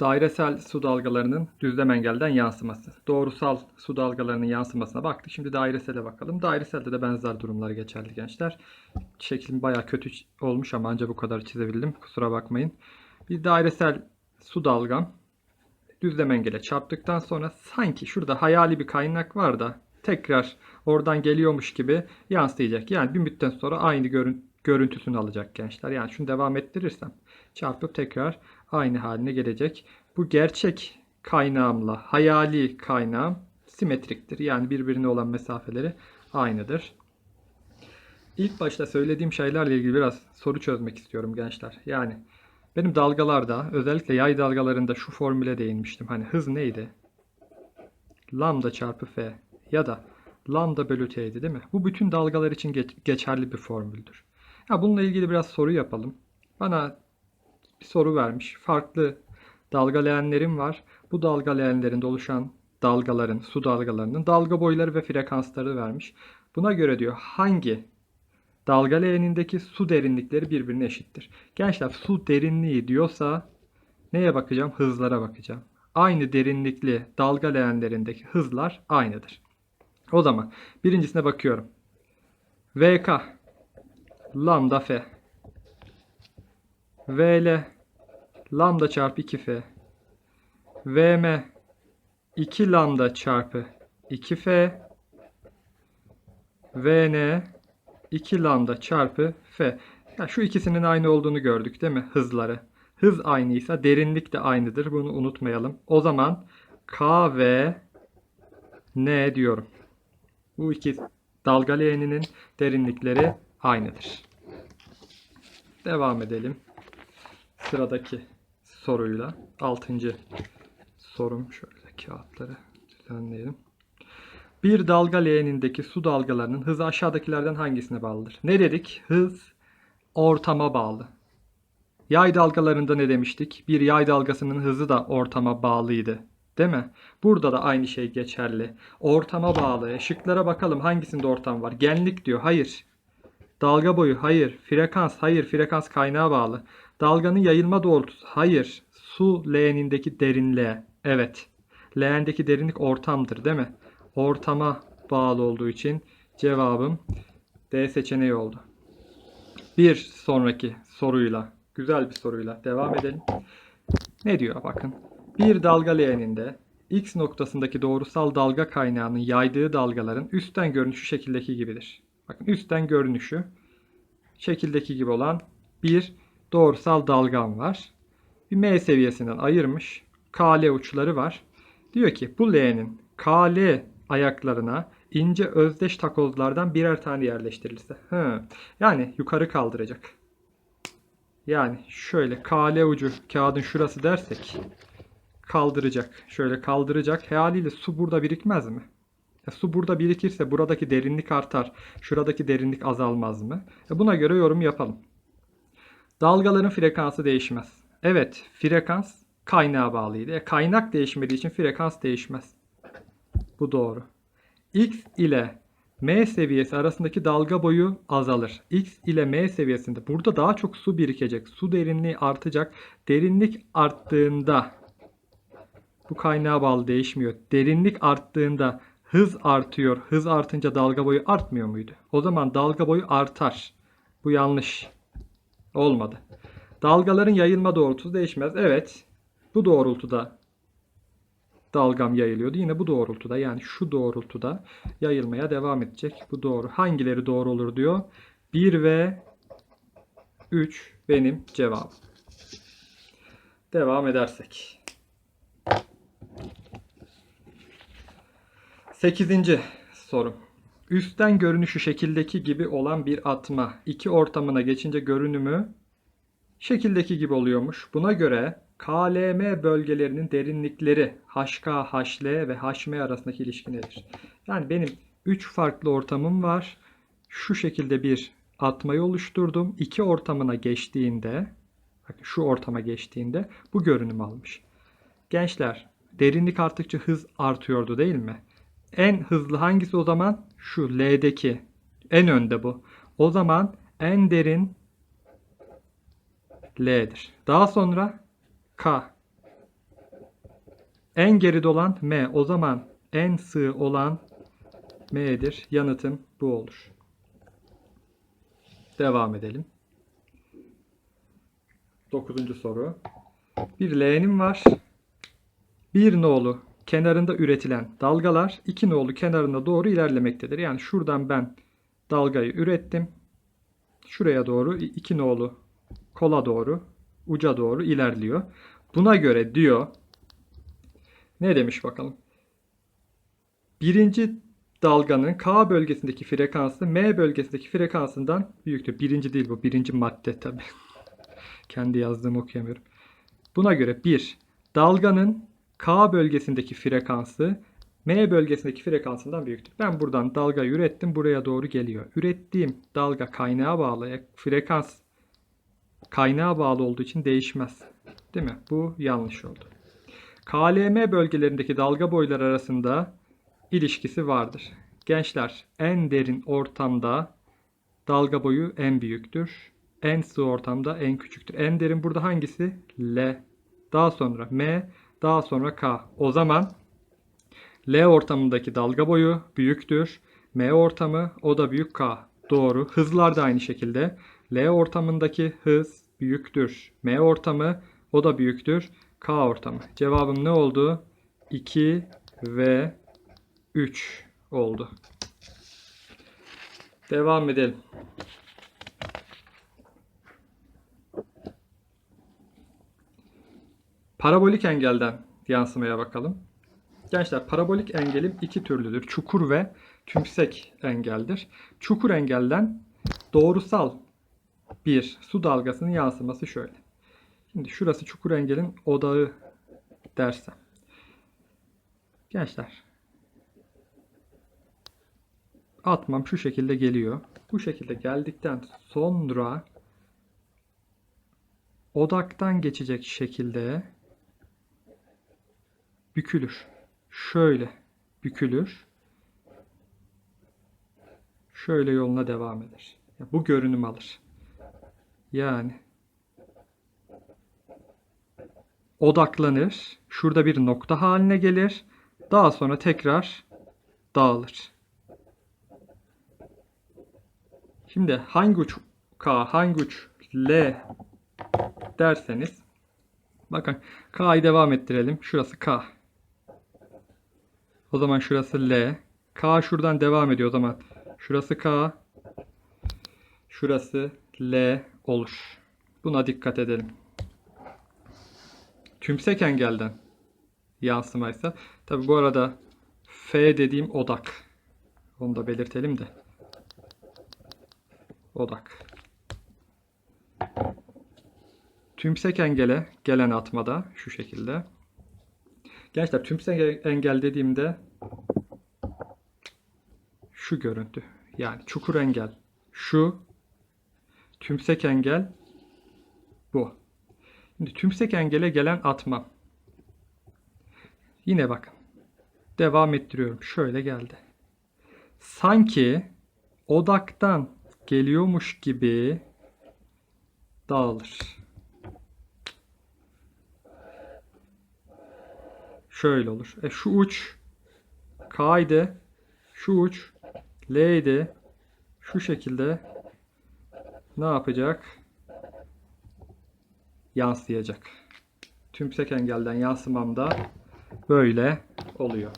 Dairesel su dalgalarının düzlem engelden yansıması. Doğrusal su dalgalarının yansımasına baktık. Şimdi dairesele bakalım. Daireselde de benzer durumlar geçerli gençler. Şeklim bayağı kötü olmuş ama ancak bu kadar çizebildim. Kusura bakmayın. Bir dairesel su dalgam düzlem engele çarptıktan sonra sanki şurada hayali bir kaynak var da tekrar oradan geliyormuş gibi yansıyacak. Yani bir müddet sonra aynı görün görüntüsünü alacak gençler. Yani şunu devam ettirirsem çarpıp tekrar aynı haline gelecek. Bu gerçek kaynağımla hayali kaynağım simetriktir. Yani birbirine olan mesafeleri aynıdır. İlk başta söylediğim şeylerle ilgili biraz soru çözmek istiyorum gençler. Yani benim dalgalarda özellikle yay dalgalarında şu formüle değinmiştim. Hani hız neydi? Lambda çarpı f ya da lambda bölü t'ydi değil mi? Bu bütün dalgalar için geç- geçerli bir formüldür. Ya bununla ilgili biraz soru yapalım. Bana bir soru vermiş. Farklı dalga leğenlerim var. Bu dalga leğenlerinde oluşan dalgaların, su dalgalarının dalga boyları ve frekansları vermiş. Buna göre diyor hangi dalga su derinlikleri birbirine eşittir. Gençler su derinliği diyorsa neye bakacağım? Hızlara bakacağım. Aynı derinlikli dalga hızlar aynıdır. O zaman birincisine bakıyorum. VK lambda f VL lambda çarpı 2f VM 2 lambda çarpı 2f VN 2 lambda çarpı f. Ya şu ikisinin aynı olduğunu gördük değil mi? Hızları. Hız aynıysa derinlik de aynıdır. Bunu unutmayalım. O zaman K ve N diyorum. Bu iki dalga leğeninin derinlikleri aynıdır. Devam edelim. Sıradaki soruyla. Altıncı sorum. Şöyle kağıtları düzenleyelim. Bir dalga leğenindeki su dalgalarının hızı aşağıdakilerden hangisine bağlıdır? Ne dedik? Hız ortama bağlı. Yay dalgalarında ne demiştik? Bir yay dalgasının hızı da ortama bağlıydı. Değil mi? Burada da aynı şey geçerli. Ortama bağlı. Şıklara bakalım hangisinde ortam var? Genlik diyor. Hayır. Dalga boyu hayır. Frekans hayır. Frekans kaynağa bağlı. Dalganın yayılma doğrultusu hayır. Su leğenindeki derinliğe. Evet. Leğendeki derinlik ortamdır değil mi? Ortama bağlı olduğu için cevabım D seçeneği oldu. Bir sonraki soruyla, güzel bir soruyla devam edelim. Ne diyor bakın. Bir dalga leğeninde X noktasındaki doğrusal dalga kaynağının yaydığı dalgaların üstten görünüşü şekildeki gibidir. Bakın üstten görünüşü şekildeki gibi olan bir doğrusal dalgam var. Bir M seviyesinden ayırmış. KL uçları var. Diyor ki bu leğenin KL ayaklarına ince özdeş takozlardan birer tane yerleştirilse. Hı. Yani yukarı kaldıracak. Yani şöyle KL ucu kağıdın şurası dersek kaldıracak. Şöyle kaldıracak. Haliyle su burada birikmez mi? E, su burada birikirse buradaki derinlik artar. Şuradaki derinlik azalmaz mı? E, buna göre yorum yapalım. Dalgaların frekansı değişmez. Evet, frekans kaynağa bağlıydı. E, kaynak değişmediği için frekans değişmez. Bu doğru. X ile M seviyesi arasındaki dalga boyu azalır. X ile M seviyesinde burada daha çok su birikecek. Su derinliği artacak. Derinlik arttığında bu kaynağa bağlı değişmiyor. Derinlik arttığında hız artıyor. Hız artınca dalga boyu artmıyor muydu? O zaman dalga boyu artar. Bu yanlış. Olmadı. Dalgaların yayılma doğrultusu değişmez. Evet. Bu doğrultuda dalgam yayılıyordu. Yine bu doğrultuda yani şu doğrultuda yayılmaya devam edecek. Bu doğru. Hangileri doğru olur diyor. 1 ve 3 benim cevabım. Devam edersek. 8. sorum. Üstten görünüşü şekildeki gibi olan bir atma iki ortamına geçince görünümü şekildeki gibi oluyormuş. Buna göre KLM bölgelerinin derinlikleri HK, HL ve HM arasındaki ilişki nedir? Yani benim 3 farklı ortamım var. Şu şekilde bir atmayı oluşturdum. İki ortamına geçtiğinde, bakın şu ortama geçtiğinde bu görünüm almış. Gençler, derinlik arttıkça hız artıyordu değil mi? En hızlı hangisi o zaman? Şu L'deki. En önde bu. O zaman en derin L'dir. Daha sonra K. En geride olan M. O zaman en sığ olan M'dir. Yanıtım bu olur. Devam edelim. Dokuzuncu soru. Bir leğenim var. Bir nolu kenarında üretilen dalgalar iki nolu kenarına doğru ilerlemektedir. Yani şuradan ben dalgayı ürettim. Şuraya doğru iki nolu kola doğru uca doğru ilerliyor. Buna göre diyor ne demiş bakalım. Birinci dalganın K bölgesindeki frekansı M bölgesindeki frekansından büyüktür. Birinci değil bu. Birinci madde tabi. Kendi yazdığımı okuyamıyorum. Buna göre 1. Dalganın K bölgesindeki frekansı M bölgesindeki frekansından büyüktür. Ben buradan dalgayı ürettim. Buraya doğru geliyor. Ürettiğim dalga kaynağa bağlı. Frekans kaynağa bağlı olduğu için değişmez. Değil mi? Bu yanlış oldu. KLM bölgelerindeki dalga boyları arasında ilişkisi vardır. Gençler en derin ortamda dalga boyu en büyüktür. En sığ ortamda en küçüktür. En derin burada hangisi? L. Daha sonra M. Daha sonra K. O zaman L ortamındaki dalga boyu büyüktür. M ortamı o da büyük K. Doğru. Hızlar da aynı şekilde. L ortamındaki hız büyüktür. M ortamı o da büyüktür. K ortamı. Cevabım ne oldu? 2 ve 3 oldu. Devam edelim. Parabolik engelden yansımaya bakalım. Gençler parabolik engelim iki türlüdür. Çukur ve tümsek engeldir. Çukur engelden doğrusal bir su dalgasının yansıması şöyle. Şimdi şurası çukur engelin odağı dersem. Gençler atmam şu şekilde geliyor. Bu şekilde geldikten sonra odaktan geçecek şekilde bükülür. Şöyle bükülür. Şöyle yoluna devam eder. Bu görünüm alır. Yani odaklanır. Şurada bir nokta haline gelir. Daha sonra tekrar dağılır. Şimdi hangi uç K, hangi uç L derseniz bakın K'yı devam ettirelim. Şurası K. O zaman şurası L. K şuradan devam ediyor o zaman. Şurası K. Şurası L olur. Buna dikkat edelim. Tümsek engelden yansımaysa. Tabi bu arada F dediğim odak. Onu da belirtelim de. Odak. Tümsek engele gelen atmada şu şekilde. Gençler tümsek engel dediğimde şu görüntü. Yani çukur engel şu. Tümsek engel bu. Şimdi tümsek engele gelen atma. Yine bakın. Devam ettiriyorum. Şöyle geldi. Sanki odaktan geliyormuş gibi dağılır. Şöyle olur. E şu uç K'ydı. Şu uç L'ydi. Şu şekilde ne yapacak? Yansıyacak. Tümsek engelden yansımam da böyle oluyor.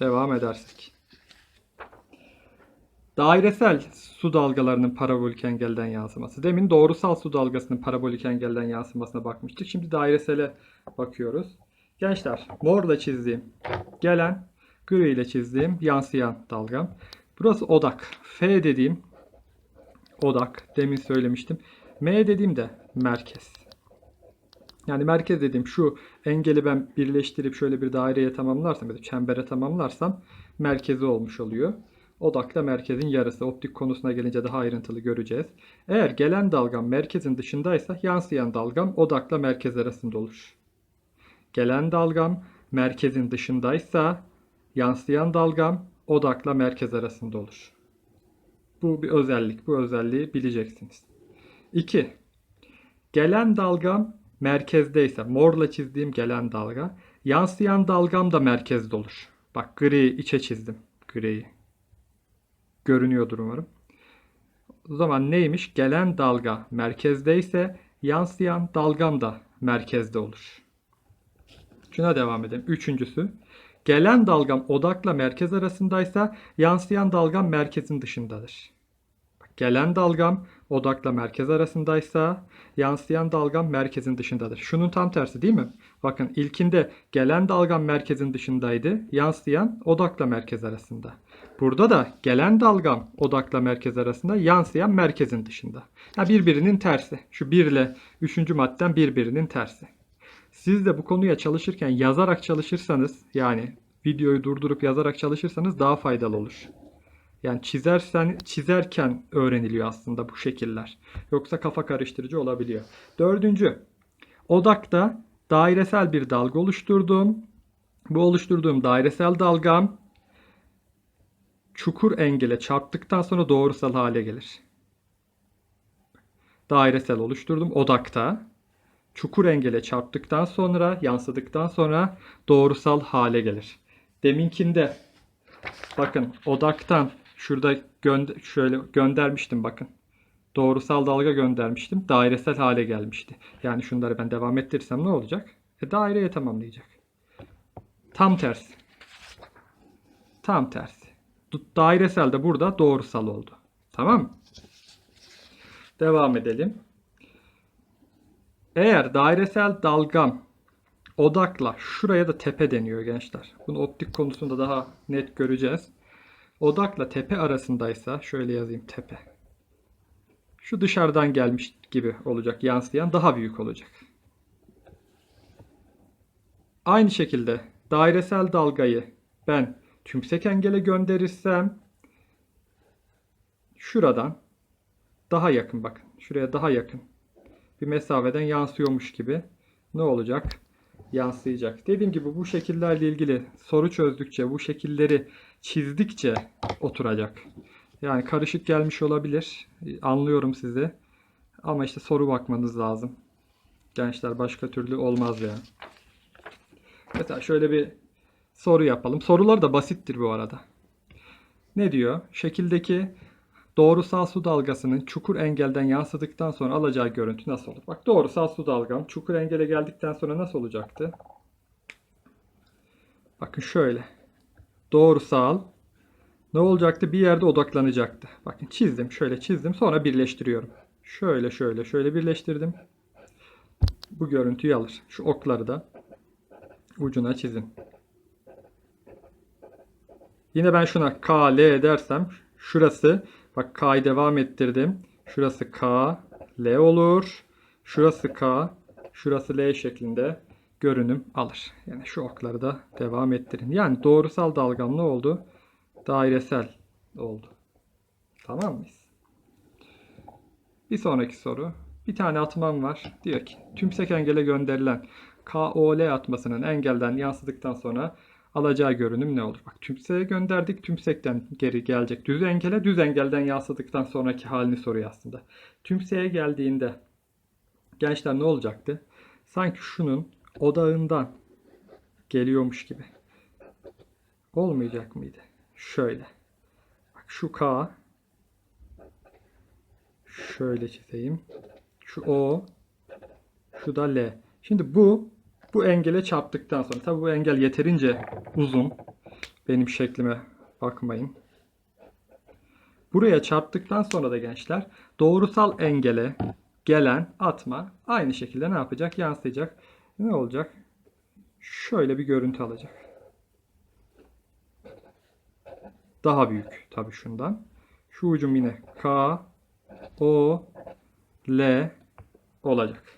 Devam edersek. Dairesel su dalgalarının parabolik engelden yansıması. Demin doğrusal su dalgasının parabolik engelden yansımasına bakmıştık. Şimdi dairesele bakıyoruz. Gençler morla çizdiğim gelen gri ile çizdiğim yansıyan dalgam. Burası odak. F dediğim odak. Demin söylemiştim. M dediğim de merkez. Yani merkez dediğim şu engeli ben birleştirip şöyle bir daireye tamamlarsam çembere tamamlarsam merkezi olmuş oluyor. Odakla merkezin yarısı. Optik konusuna gelince daha ayrıntılı göreceğiz. Eğer gelen dalgam merkezin dışındaysa yansıyan dalgam odakla merkez arasında olur. Gelen dalgam merkezin dışındaysa yansıyan dalgam odakla merkez arasında olur. Bu bir özellik. Bu özelliği bileceksiniz. 2. Gelen dalgam merkezdeyse morla çizdiğim gelen dalga yansıyan dalgam da merkezde olur. Bak gri içe çizdim. Griyi. Görünüyordur umarım. O zaman neymiş? Gelen dalga merkezdeyse yansıyan dalgam da merkezde olur. Şuna devam edelim. Üçüncüsü. Gelen dalgam odakla merkez arasındaysa yansıyan dalgam merkezin dışındadır. Bak, Gelen dalgam odakla merkez arasındaysa yansıyan dalgam merkezin dışındadır. Şunun tam tersi değil mi? Bakın ilkinde gelen dalgam merkezin dışındaydı. Yansıyan odakla merkez arasında. Burada da gelen dalgam odakla merkez arasında yansıyan merkezin dışında. Ya birbirinin tersi. Şu 1 ile 3. madden birbirinin tersi. Siz de bu konuya çalışırken yazarak çalışırsanız yani videoyu durdurup yazarak çalışırsanız daha faydalı olur. Yani çizersen çizerken öğreniliyor aslında bu şekiller. Yoksa kafa karıştırıcı olabiliyor. Dördüncü. Odakta dairesel bir dalga oluşturdum. Bu oluşturduğum dairesel dalgam çukur engele çarptıktan sonra doğrusal hale gelir. Dairesel oluşturdum odakta. Çukur engele çarptıktan sonra, yansıdıktan sonra doğrusal hale gelir. Deminkinde bakın odaktan şurada gönder şöyle göndermiştim bakın. Doğrusal dalga göndermiştim. Dairesel hale gelmişti. Yani şunları ben devam ettirirsem ne olacak? E, daireye tamamlayacak. Tam tersi. Tam tersi. Dairesel de burada doğrusal oldu. Tamam mı? Devam edelim. Eğer dairesel dalgam odakla şuraya da tepe deniyor gençler. Bunu optik konusunda daha net göreceğiz. Odakla tepe arasındaysa şöyle yazayım tepe. Şu dışarıdan gelmiş gibi olacak. Yansıyan daha büyük olacak. Aynı şekilde dairesel dalgayı ben tümsek engele gönderirsem şuradan daha yakın bakın. Şuraya daha yakın bir mesafeden yansıyormuş gibi ne olacak? Yansıyacak. Dediğim gibi bu şekillerle ilgili soru çözdükçe, bu şekilleri çizdikçe oturacak. Yani karışık gelmiş olabilir. Anlıyorum sizi. Ama işte soru bakmanız lazım. Gençler başka türlü olmaz yani. Mesela şöyle bir soru yapalım. Sorular da basittir bu arada. Ne diyor? Şekildeki doğrusal su dalgasının çukur engelden yansıdıktan sonra alacağı görüntü nasıl olur? Bak doğrusal su dalgam çukur engele geldikten sonra nasıl olacaktı? Bakın şöyle. Doğrusal ne olacaktı? Bir yerde odaklanacaktı. Bakın çizdim. Şöyle çizdim. Sonra birleştiriyorum. Şöyle şöyle şöyle birleştirdim. Bu görüntüyü alır. Şu okları da ucuna çizin. Yine ben şuna K, L dersem şurası bak K'yı devam ettirdim. Şurası K, L olur. Şurası K, şurası L şeklinde görünüm alır. Yani şu okları da devam ettirin. Yani doğrusal dalgam ne oldu? Dairesel oldu. Tamam mıyız? Bir sonraki soru. Bir tane atmam var. Diyor ki tümsek engele gönderilen KOL atmasının engelden yansıdıktan sonra alacağı görünüm ne olur? Bak tümseğe gönderdik. Tümsekten geri gelecek düz engele. Düz engelden yansıdıktan sonraki halini soruyor aslında. Tümseğe geldiğinde gençler ne olacaktı? Sanki şunun odağından geliyormuş gibi. Olmayacak mıydı? Şöyle. Bak şu K şöyle çizeyim. Şu O şu da L. Şimdi bu bu engele çarptıktan sonra tabi bu engel yeterince uzun. Benim şeklime bakmayın. Buraya çarptıktan sonra da gençler doğrusal engele gelen atma aynı şekilde ne yapacak? Yansıyacak. Ne olacak? Şöyle bir görüntü alacak. Daha büyük tabi şundan. Şu ucum yine K, O, L olacak.